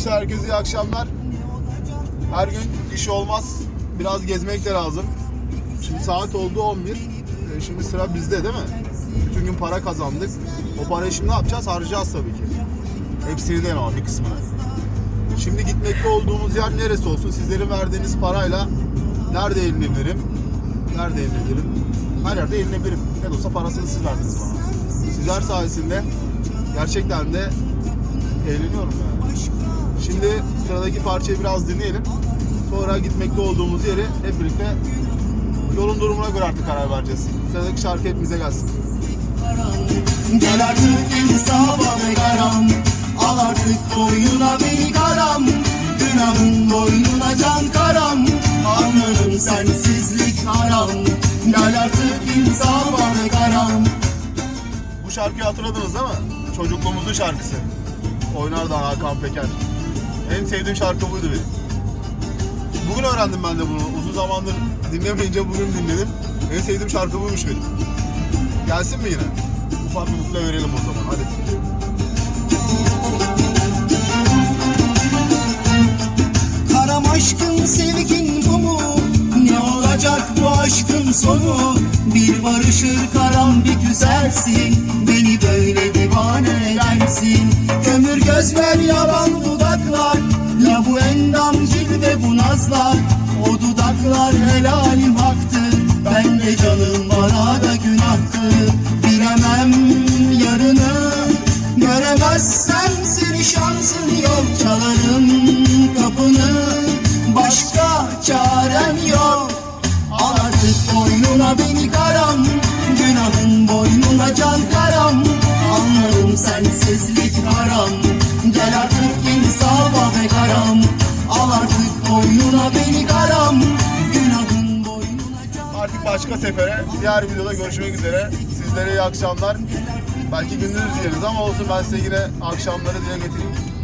Arkadaşlar herkese iyi akşamlar. Her gün iş olmaz. Biraz gezmek de lazım. Şimdi saat oldu 11. Ee, Şimdi sıra bizde değil mi? Bütün gün para kazandık. O parayı şimdi ne yapacağız? Harcayacağız tabii ki. Hepsini değil bir kısmını. Şimdi gitmekte olduğumuz yer neresi olsun? Sizlerin verdiğiniz parayla nerede eğlenebilirim? Nerede eğlenebilirim? Her yerde eğlenebilirim. Ne de olsa parasını siz verdiniz bana. Sizler sayesinde gerçekten de eğleniyorum yani. Şimdi sıradaki parçayı biraz dinleyelim. Sonra gitmekte olduğumuz yeri hep birlikte yolun durumuna göre artık karar vereceğiz. Sıradaki şarkı hepimize gelsin. Gel artık insafa ve karam Al artık boynuna beni karam Günahın boynuna can karam Anlarım sensizlik haram Gel artık insafa ve karam Bu şarkıyı hatırladınız değil mi? Çocukluğumuzun şarkısı. Oynardı Hakan Peker. En sevdiğim şarkı buydu benim. Bugün öğrendim ben de bunu. Uzun zamandır dinlemeyince bugün dinledim. En sevdiğim şarkı buymuş benim. Gelsin mi yine? Ufak bir mutlu verelim o zaman. Hadi. Karam aşkın sevgin bu mu? Ne olacak bu aşkın sonu? Bir barışır karam bir güzelsin Beni böyle divane edersin Kömür gözler yalan dudaklar nazlar O dudaklar helalim haktı Ben de canım bana da günahtı. Bilemem yarını Göremezsem seni şansın yok. Çalarım kapını Başka çarem yok. Al artık boynuna beni karam Günahın boynuna can karam. Anlarım sensizlik haram Gel artık insafa ve karam. Al artık boynuna beni karam Günahın boynuna Artık başka sefere, diğer videoda görüşmek üzere. Sizlere iyi akşamlar. Belki gündüz diyeriz ama olsun ben size yine akşamları dile getireyim.